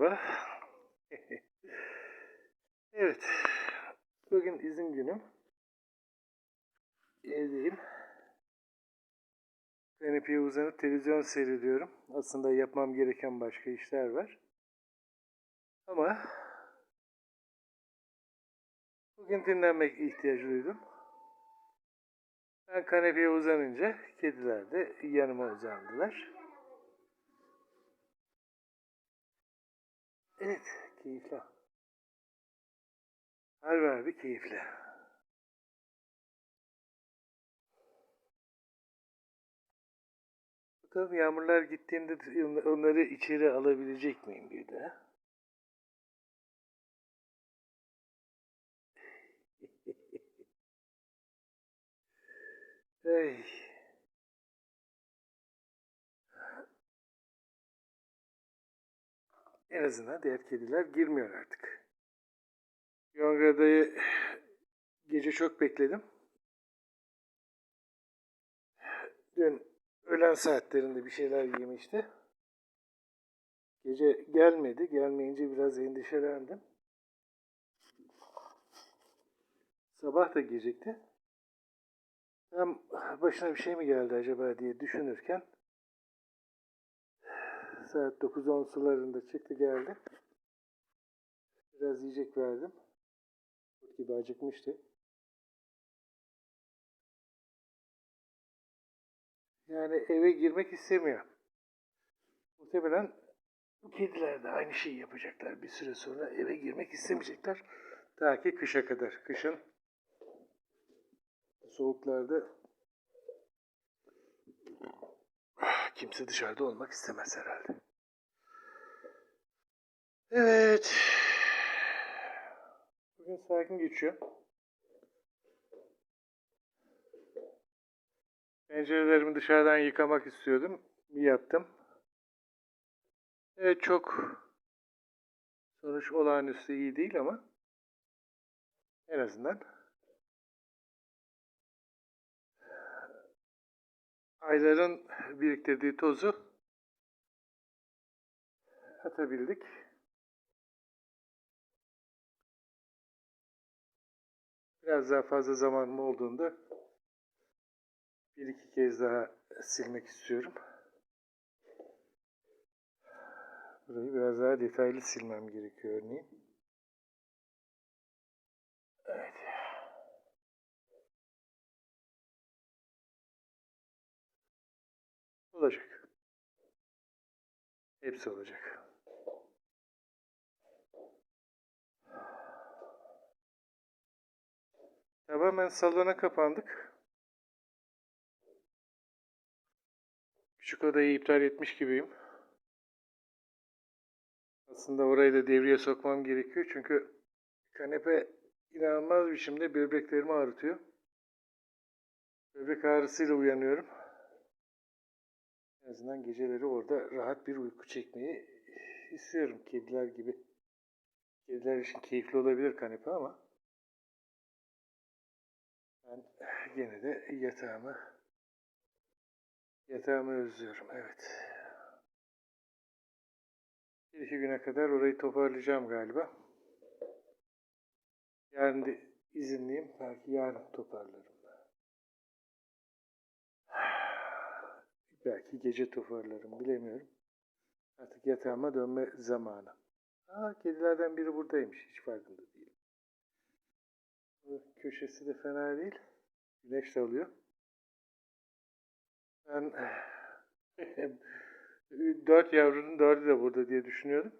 merhaba. evet, bugün izin günüm. Evdeyim. Kanepeye uzanıp televizyon seyrediyorum. Aslında yapmam gereken başka işler var. Ama bugün dinlenmek ihtiyacı duydum. Ben kanepeye uzanınca kediler de yanıma uzandılar. Evet, keyifli. Harbi harbi keyifli. Bakalım yağmurlar gittiğinde onları içeri alabilecek miyim bir de? Hey. En azından diğer kediler girmiyor artık. Yongrada'yı gece çok bekledim. Dün öğlen saatlerinde bir şeyler yemişti. Gece gelmedi. Gelmeyince biraz endişelendim. Sabah da gelecekti. Tam başına bir şey mi geldi acaba diye düşünürken saat 9-10 sularında çıktı geldi. Biraz yiyecek verdim. Kurt gibi acıkmıştı. Yani eve girmek istemiyor. Muhtemelen bu kediler de aynı şeyi yapacaklar. Bir süre sonra eve girmek istemeyecekler. Ta ki kışa kadar. Kışın soğuklarda kimse dışarıda olmak istemez herhalde. Evet. Bugün sakin geçiyor. Pencerelerimi dışarıdan yıkamak istiyordum. Yaptım. Evet çok sonuç olağanüstü iyi değil ama en azından ayların biriktirdiği tozu atabildik. Biraz daha fazla zamanım olduğunda bir iki kez daha silmek istiyorum. Burayı biraz daha detaylı silmem gerekiyor örneğin. Evet. Olacak. Hepsi olacak. Tamamen salona kapandık. Küçük odayı iptal etmiş gibiyim. Aslında orayı da devreye sokmam gerekiyor çünkü kanepe inanılmaz biçimde böbreklerimi ağrıtıyor. Böbrek ağrısıyla uyanıyorum. En azından geceleri orada rahat bir uyku çekmeyi istiyorum kediler gibi. Kediler için keyifli olabilir kanepe ama ben gene de yatağımı yatağımı özlüyorum. Evet. Bir iki güne kadar orayı toparlayacağım galiba. Yarın da izinliyim. Belki yarın toparlarım. Belki gece toparlarım. Bilemiyorum. Artık yatağıma dönme zamanı. Aa, kedilerden biri buradaymış. Hiç farkında değilim. Köşesi de fena değil. Güneş de alıyor. Ben dört yavrunun dördü de burada diye düşünüyordum.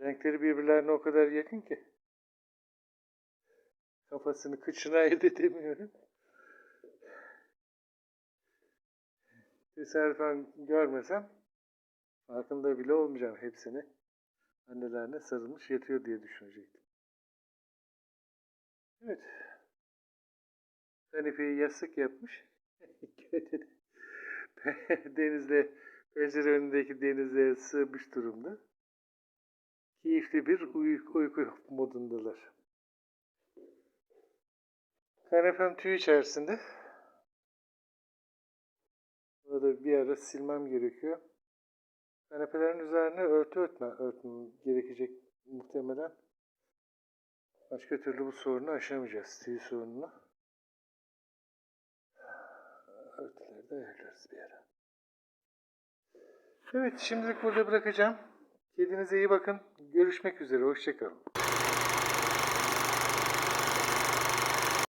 Renkleri birbirlerine o kadar yakın ki. Kafasını kıçına ayırt edemiyorum. Tesadüfen görmesem farkında bile olmayacağım hepsini. Annelerine sarılmış yatıyor diye düşünecektim. Evet. Kanepeyi yastık yapmış. Denizle pencere önündeki denize sığmış durumda. Keyifli bir uyku, uyku modundalar. Kanepem tüy içerisinde. Bunu da bir ara silmem gerekiyor. Kanepelerin üzerine örtü örtme, örtmem gerekecek muhtemelen. Başka türlü bu sorunu aşamayacağız. Stil sorununu. Örtüleri de ayarlarız bir ara. Evet şimdilik burada bırakacağım. Kendinize iyi bakın. Görüşmek üzere. Hoşçakalın.